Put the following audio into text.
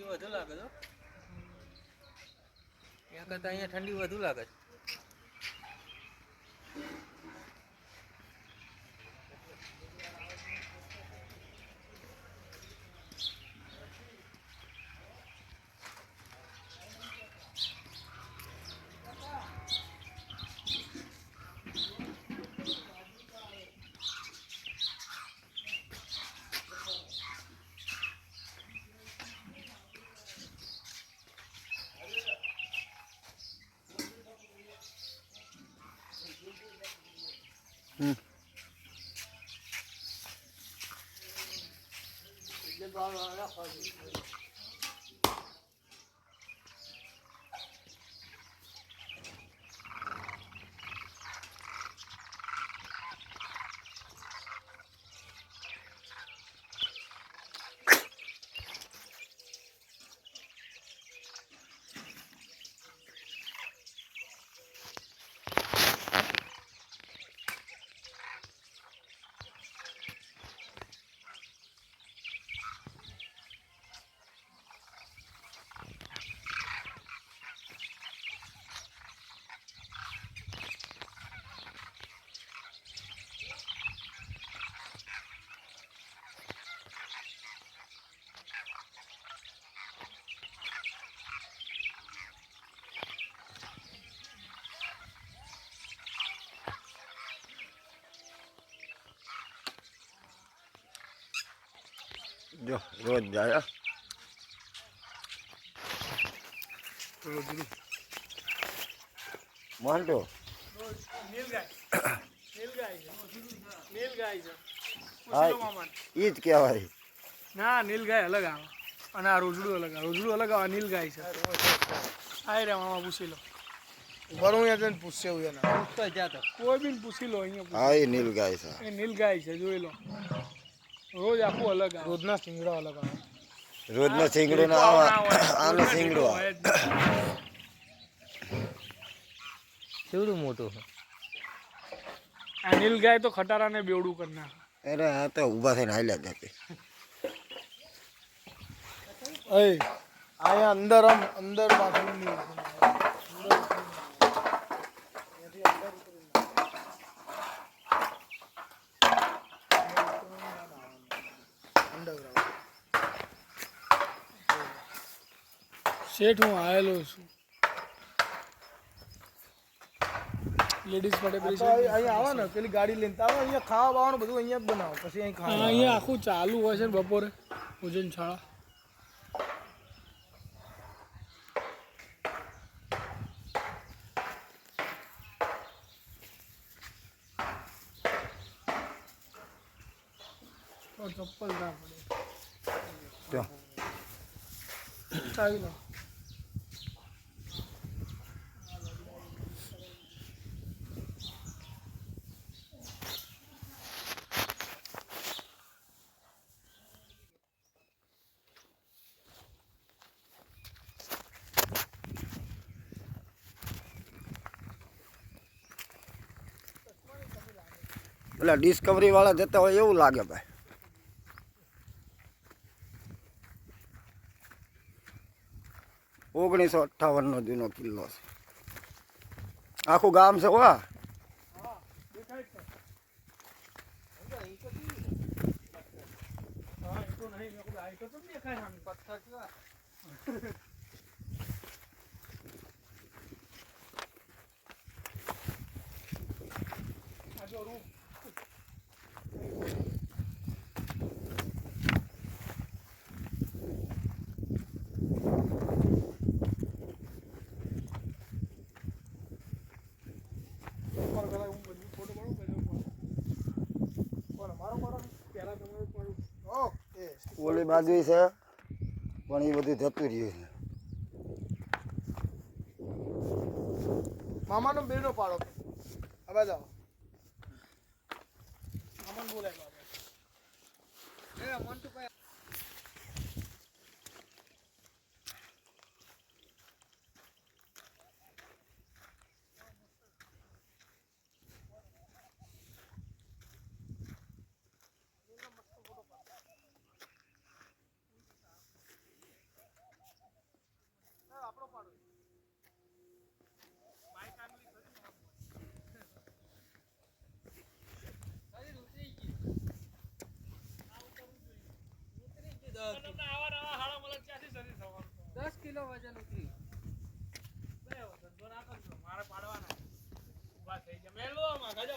ઠંડી વધુ લાગે તો ત્યાં કરતાં અહીંયા ઠંડી વધુ લાગે છે. Hı. Şimdi bağlara koyuyoruz. જો રોજ જાય હો. હા ઈ જ કહેવાય. ના નીલગાય અલગ આવે. અને આ રોજડું અલગ આવે. રોજડું અલગ આવે નીલગાય છે. આય રે મામા પૂછી લો. વરું યાર તને પૂછશે એવું એના. પૂછતો જ જાતો કોઈ બી ને પૂછી લો અહીંયા હા એ નીલ ગાય છે. એ નીલગાય છે જોઈ લો. રોજ આખું અલગ આવે. રોજના સિંગડા અલગ આવે. રોજનો સિંગડો ના આવે. આનો સિંગડો. કેવડું મોટું? છે આ નીલગાય તો ખટારાને બેવડું કરી નાખે. અરે આ તો ઊભા થઈને હાલ્યા જાતે અય અહીંયા અંદર આમ અંદર બાથરૂમ નહીં શેઠ હું આવેલો છું લેડીઝ માટે પેલી તો અહીં- અહીંયા આવો ને પેલી ગાડી લઈને તો આવો અહીંયા ખાવા બાવાનું બધું અહીંયા જ બનાવો પછી અહીં હા, ખાવા અહીંયા આખું ચાલુ હોય છે ને બપોરે ભોજન શાળા તો ચપ્પલ ના પડે જો ચાલી લો પેલા ડિસ્કવરી વાળા જતા હોય એવું લાગે ભાઈ. ઓગણીસો અઠ્ઠાવનનો જૂનો કિલ્લો છે. આખું ગામ છે એ નહીં. પથ્થર કેવા આ જો રૂમ ઉપર પેલા હું બધું ફોટો પાડું પછી હું પાડું. કોનો? મારો પાડો? પહેલા તમારો પાડું. ઓકે ઓલી બાજુ છે, પણ એ બધું જતું રહ્યું છે. મામાનો બેનો પાડો. હવે જાઓ મામાને બોલાય. વજન ઉતરી બે ધંધો ના કરજો મારે પાડવાના ઊભા થઈ ગયા. મેળવો ગજો